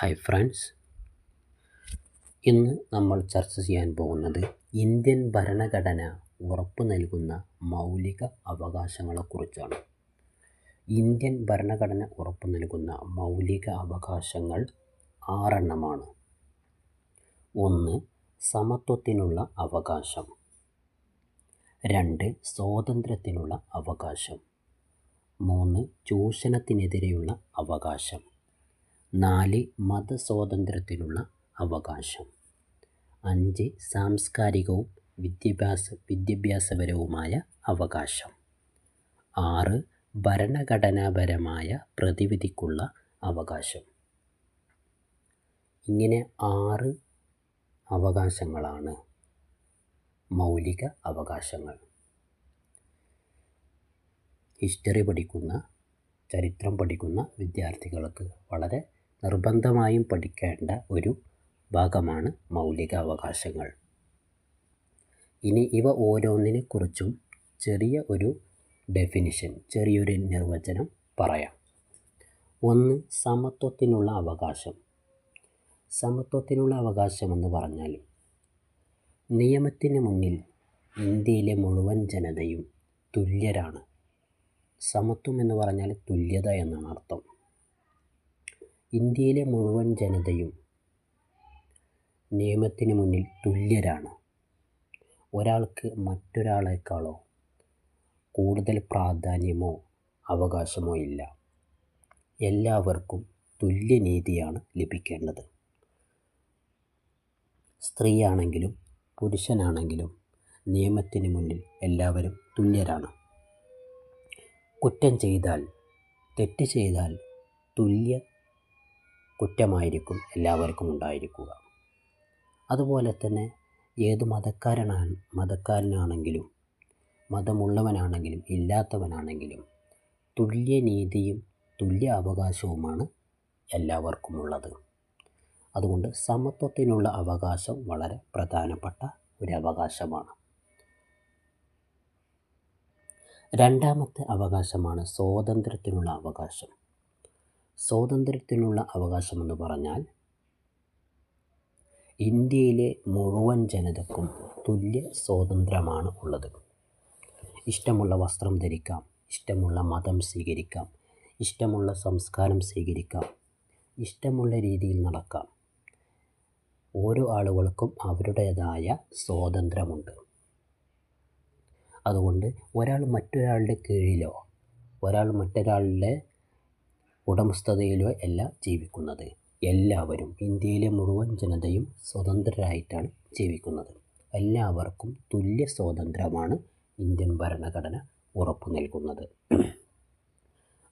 Hi friends ഇന്ന് നമ്മൾ ചർച്ച ചെയ്യാൻ പോകുന്നത് ഇന്ത്യൻ ഭരണഘടന ഉറപ്പു നൽകുന്ന മൗലിക അവകാശങ്ങളെക്കുറിച്ചാണ്. ഇന്ത്യൻ ഭരണഘടന ഉറപ്പു നൽകുന്ന മൗലിക അവകാശങ്ങൾ ആറെണ്ണമാണ്. ഒന്ന് സമത്വത്തിനുള്ള അവകാശം. രണ്ട് സ്വാതന്ത്ര്യത്തിനുള്ള അവകാശം. മൂന്ന് ചൂഷണത്തിനെതിരെയുള്ള അവകാശം. നാല് മതസ്വാതന്ത്ര്യത്തിനുള്ള അവകാശം. അഞ്ച് സാംസ്കാരികവും വിദ്യാഭ്യാസ വിദ്യാഭ്യാസപരവുമായ അവകാശം. ആറ് ഭരണഘടനാപരമായ പ്രതിവിധിക്കുള്ള അവകാശം. ഇങ്ങനെ ആറ് അവകാശങ്ങളാണ് മൗലിക അവകാശങ്ങൾ. ഹിസ്റ്ററി പഠിക്കുന്ന ചരിത്രം പഠിക്കുന്ന വിദ്യാർത്ഥികൾക്ക് വളരെ നിർബന്ധമായും പഠിക്കേണ്ട ഒരു ഭാഗമാണ് മൗലിക അവകാശങ്ങൾ ഇനി ഇവ ഓരോന്നിനെക്കുറിച്ചും ചെറിയ ഒരു ഡെഫിനിഷൻ ചെറിയൊരു നിർവചനം പറയാം. ഒന്ന് സമത്വത്തിനുള്ള അവകാശം. സമത്വത്തിനുള്ള അവകാശം എന്ന് പറഞ്ഞാൽ നിയമത്തിന് മുന്നിൽ ഇന്ത്യയിലെ മുഴുവൻ ജനതയും തുല്യരാണ്. സമത്വം എന്ന് പറഞ്ഞാൽ തുല്യത എന്നാണ് അർത്ഥം. ഇന്ത്യയിലെ മുഴുവൻ ജനതയും നിയമത്തിന് മുന്നിൽ തുല്യരാണ്. ഒരാൾക്ക് മറ്റൊരാളെക്കാളോ കൂടുതൽ പ്രാധാന്യമോ അവകാശമോ ഇല്ല. എല്ലാവർക്കും തുല്യനീതിയാണ് ലഭിക്കേണ്ടത്. സ്ത്രീയാണെങ്കിലും പുരുഷനാണെങ്കിലും നിയമത്തിന് മുന്നിൽ എല്ലാവരും തുല്യരാണ്. കുറ്റം ചെയ്താൽ തെറ്റ് ചെയ്താൽ തുല്യ കുറ്റമായിരിക്കും എല്ലാവർക്കും ഉണ്ടായിരിക്കുക. അതുപോലെ തന്നെ ഏത് മതക്കാരനാണ് മതക്കാരനാണെങ്കിലും മതമുള്ളവനാണെങ്കിലും ഇല്ലാത്തവനാണെങ്കിലും തുല്യനീതിയും തുല്യ അവകാശവുമാണ് എല്ലാവർക്കുമുള്ളത്. അതുകൊണ്ട് സമത്വത്തിനുള്ള അവകാശം വളരെ പ്രധാനപ്പെട്ട ഒരു അവകാശമാണ്. രണ്ടാമത്തെ അവകാശമാണ് സ്വാതന്ത്ര്യത്തിനുള്ള അവകാശം. സ്വാതന്ത്ര്യത്തിനുള്ള അവകാശമെന്ന് പറഞ്ഞാൽ ഇന്ത്യയിലെ മുഴുവൻ ജനതക്കും തുല്യ സ്വാതന്ത്ര്യമാണ് ഉള്ളത്. ഇഷ്ടമുള്ള വസ്ത്രം ധരിക്കാം ഇഷ്ടമുള്ള മതം സ്വീകരിക്കാം ഇഷ്ടമുള്ള സംസ്കാരം സ്വീകരിക്കാം ഇഷ്ടമുള്ള രീതിയിൽ നടക്കാം. ഓരോ ആളുകൾക്കും അവരുടേതായ സ്വാതന്ത്ര്യമുണ്ട്. അതുകൊണ്ട് ഒരാൾ മറ്റൊരാളുടെ കീഴിലോ ഒരാൾ മറ്റൊരാളുടെ ഉടമസ്ഥതയിലോ അല്ല ജീവിക്കുന്നത്. എല്ലാവരും ഇന്ത്യയിലെ മുഴുവൻ ജനതയും സ്വതന്ത്രരായിട്ടാണ് ജീവിക്കുന്നത്. എല്ലാവർക്കും തുല്യ സ്വാതന്ത്ര്യമാണ് ഇന്ത്യൻ ഭരണഘടന ഉറപ്പു നൽകുന്നത്.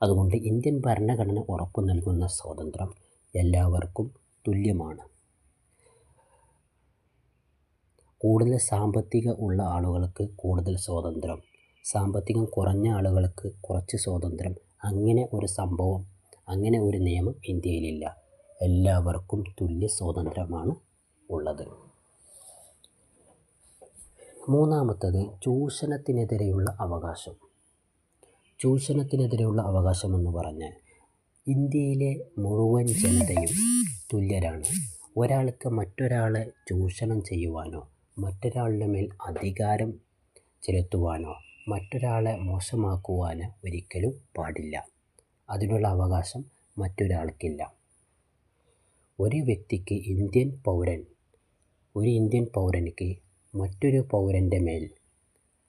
അതുകൊണ്ട് ഇന്ത്യൻ ഭരണഘടന ഉറപ്പു നൽകുന്ന സ്വാതന്ത്ര്യം എല്ലാവർക്കും തുല്യമാണ്. കൂടുതൽ സാമ്പത്തിക ഉള്ള ആളുകൾക്ക് കൂടുതൽ സ്വാതന്ത്ര്യം. സാമ്പത്തികം കുറഞ്ഞ ആളുകൾക്ക് കുറച്ച് സ്വാതന്ത്ര്യം. അങ്ങനെ ഒരു സംഭവം അങ്ങനെ ഒരു നിയമം ഇന്ത്യയിലില്ല. എല്ലാവർക്കും തുല്യ സ്വാതന്ത്ര്യമാണ് ഉള്ളത്. മൂന്നാമത്തത് ചൂഷണത്തിനെതിരെയുള്ള അവകാശം. ചൂഷണത്തിനെതിരെയുള്ള അവകാശം എന്ന് പറഞ്ഞാൽ ഇന്ത്യയിലെ മുഴുവൻ ജനതയും തുല്യരാണ്. ഒരാൾക്ക് മറ്റൊരാളെ ചൂഷണം ചെയ്യുവാനോ മറ്റൊരാളുടെ മേൽ അധികാരം ചെലുത്തുവാനോ മറ്റൊരാളെ മോശമാക്കുവാനോ ഒരിക്കലും പാടില്ല. അതിനുള്ള അവകാശം മറ്റൊരാൾക്കില്ല. ഒരു വ്യക്തിക്ക് ഇന്ത്യൻ പൗരൻ ഒരു ഇന്ത്യൻ പൗരനിക്ക് മറ്റൊരു പൗരന്റെ മേൽ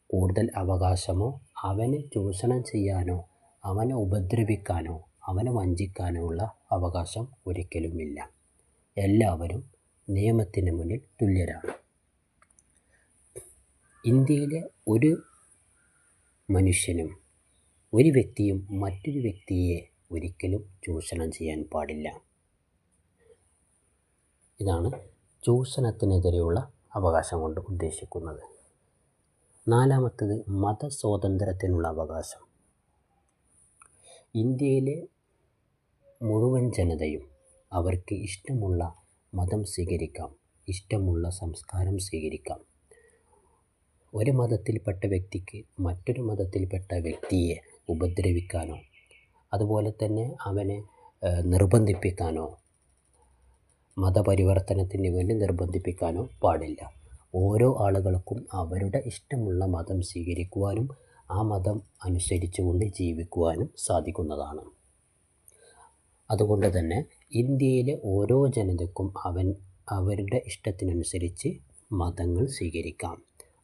കൂടുതൽ അവകാശമോ അവനെ ചൂഷണം ചെയ്യാനോ അവനെ ഉപദ്രവിക്കാനോ അവനെ വഞ്ചിക്കാനോ ഉള്ള അവകാശം ഒരിക്കലുമില്ല. എല്ലാവരും നിയമത്തിന് മുന്നിൽ തുല്യരാണ്. ഇന്ത്യയിലെ ഒരു മനുഷ്യനും ഒരു വ്യക്തിയും മറ്റൊരു വ്യക്തിയെ ഒരിക്കലും ചൂഷണം ചെയ്യാൻ പാടില്ല. ഇതാണ് ചൂഷണത്തിനെതിരെയുള്ള അവകാശം കൊണ്ട് ഉദ്ദേശിക്കുന്നത്. നാലാമത്തത് മതസ്വാതന്ത്ര്യത്തിനുള്ള അവകാശം. ഇന്ത്യയിലെ മുഴുവൻ ജനതയും അവർക്ക് ഇഷ്ടമുള്ള മതം സ്വീകരിക്കാം ഇഷ്ടമുള്ള സംസ്കാരം സ്വീകരിക്കാം. ഒരു മതത്തിൽപ്പെട്ട വ്യക്തിക്ക് മറ്റൊരു മതത്തിൽപ്പെട്ട വ്യക്തിയെ ഉപദ്രവിക്കാനോ അതുപോലെ തന്നെ അവനെ നിർബന്ധിപ്പിക്കാനോ മതപരിവർത്തനത്തിന് വേണ്ടി നിർബന്ധിപ്പിക്കാനോ പാടില്ല. ഓരോ ആളുകൾക്കും അവരുടെ ഇഷ്ടമുള്ള മതം സ്വീകരിക്കുവാനും ആ മതം അനുസരിച്ചുകൊണ്ട് ജീവിക്കുവാനും സാധിക്കുന്നതാണ്. അതുകൊണ്ട് തന്നെ ഇന്ത്യയിലെ ഓരോ ജനതയ്ക്കും അവൻ അവരുടെ ഇഷ്ടത്തിനനുസരിച്ച് മതങ്ങൾ സ്വീകരിക്കാം.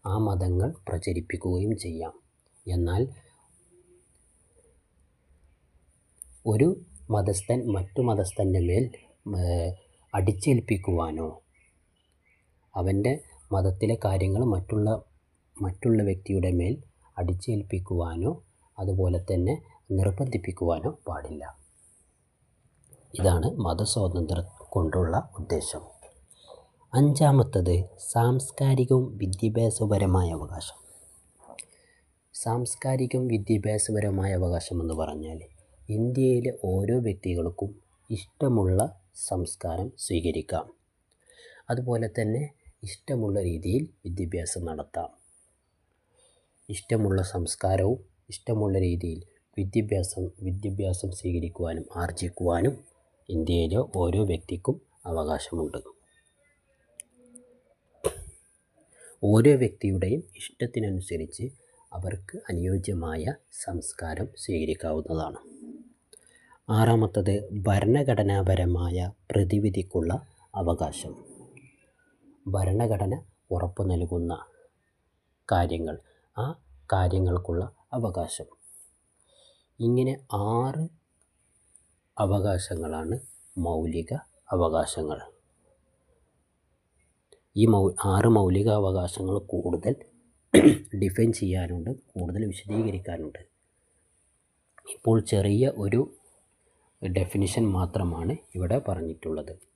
ആ മതങ്ങൾ പ്രചരിപ്പിക്കുകയും ചെയ്യാം. എന്നാൽ ഒരു മതസ്ഥൻ മറ്റു മതസ്ഥന്റെ മേൽ അടിച്ചേൽപ്പിക്കുവാനോ? അവന്റെ മതത്തിലെ കാര്യങ്ങൾ മറ്റുള്ള മറ്റുള്ള വ്യക്തിയുടെ മേൽ അടിച്ചേൽപ്പിക്കുവാനോ അതുപോലെ തന്നെ നിർബന്ധിപ്പിക്കുവാനോ പാടില്ല. ഇതാണ് മതസ്വാതന്ത്ര്യ കൊണ്ടുള്ള ഉദ്ദേശം. അഞ്ചാമത്തത് സാംസ്കാരികവും വിദ്യാഭ്യാസപരമായ അവകാശം. സാംസ്കാരികവും വിദ്യാഭ്യാസപരമായ അവകാശം എന്ന് പറഞ്ഞാൽ ഇന്ത്യയിലെ ഓരോ വ്യക്തികൾക്കും ഇഷ്ടമുള്ള സംസ്കാരം സ്വീകരിക്കാം. അതുപോലെ തന്നെ ഇഷ്ടമുള്ള രീതിയിൽ വിദ്യാഭ്യാസം നടത്താം. ഇഷ്ടമുള്ള സംസ്കാരവും ഇഷ്ടമുള്ള രീതിയിൽ വിദ്യാഭ്യാസം വിദ്യാഭ്യാസം സ്വീകരിക്കുവാനും ആർജിക്കുവാനും ഇന്ത്യയിലെ ഓരോ വ്യക്തിക്കും അവകാശമുണ്ട്. ഓരോ വ്യക്തിയുടെയും ഇഷ്ടത്തിനനുസരിച്ച് അവർക്ക് അനുയോജ്യമായ സംസ്കാരം സ്വീകരിക്കാവുന്നതാണ്. ആറാമത്തത് ഭരണഘടനാപരമായ പ്രതിവിധിക്കുള്ള അവകാശം. ഭരണഘടന ഉറപ്പു നൽകുന്ന കാര്യങ്ങൾ ആ കാര്യങ്ങൾക്കുള്ള അവകാശം. ഇങ്ങനെ ആറ് അവകാശങ്ങളാണ് മൗലിക അവകാശങ്ങൾ. ഈ മൗ ആറ് മൗലിക അവകാശങ്ങൾ കൂടുതൽ ഡിഫൈൻ ചെയ്യാനുണ്ട് കൂടുതൽ വിശദീകരിക്കാനുണ്ട്. ഇപ്പോൾ ചെറിയ ഒരു ഡെഫിനിഷൻ മാത്രമാണ് ഇവിടെ പറഞ്ഞിട്ടുള്ളത്.